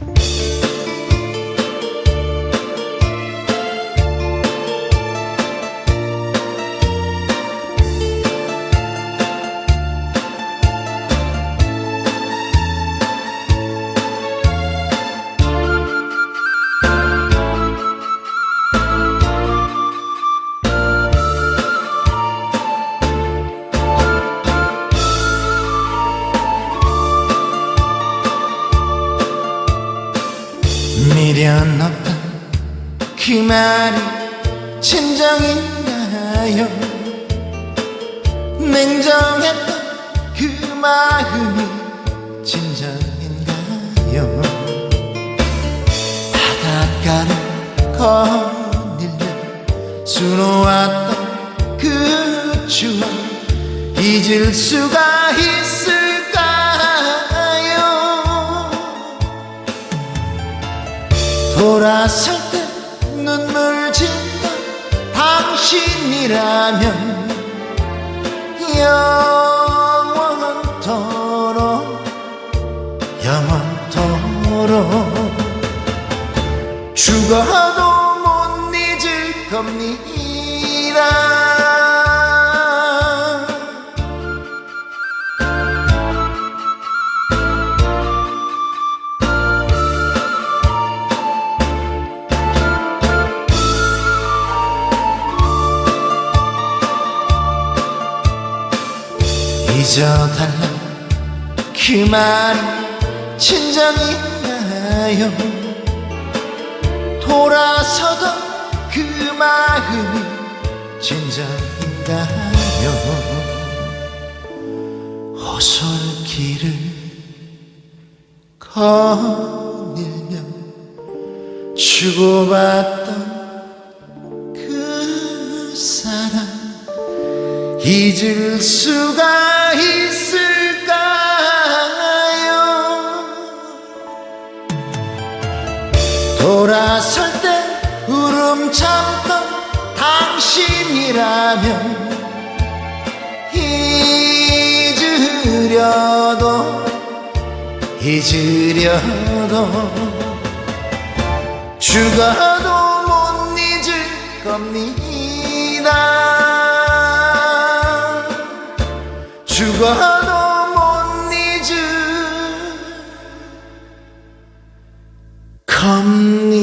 Bye. 미련 없던 그 말이 진정인가요. 냉정했던 그 마음이 진정인가요? 바닷가를 거닐며 수놓았던 그 추억 잊을 수가 있을까 돌아설 때 눈물 짓던 당신이라면 영원토록 영원토록 죽어도 못 잊을 겁니다 잊어달라. 그 말이 진정인가요? 돌아서던 그 마음이 진정인가요? 호솔길을 거닐며 주고받던 그 사랑 잊을 수가 있을까요? 돌아설 때 울음 참던 당신이라면 잊으려도 잊으려도 죽어도 못 잊을 겁니다 죽어도 못 잊을 겁니다.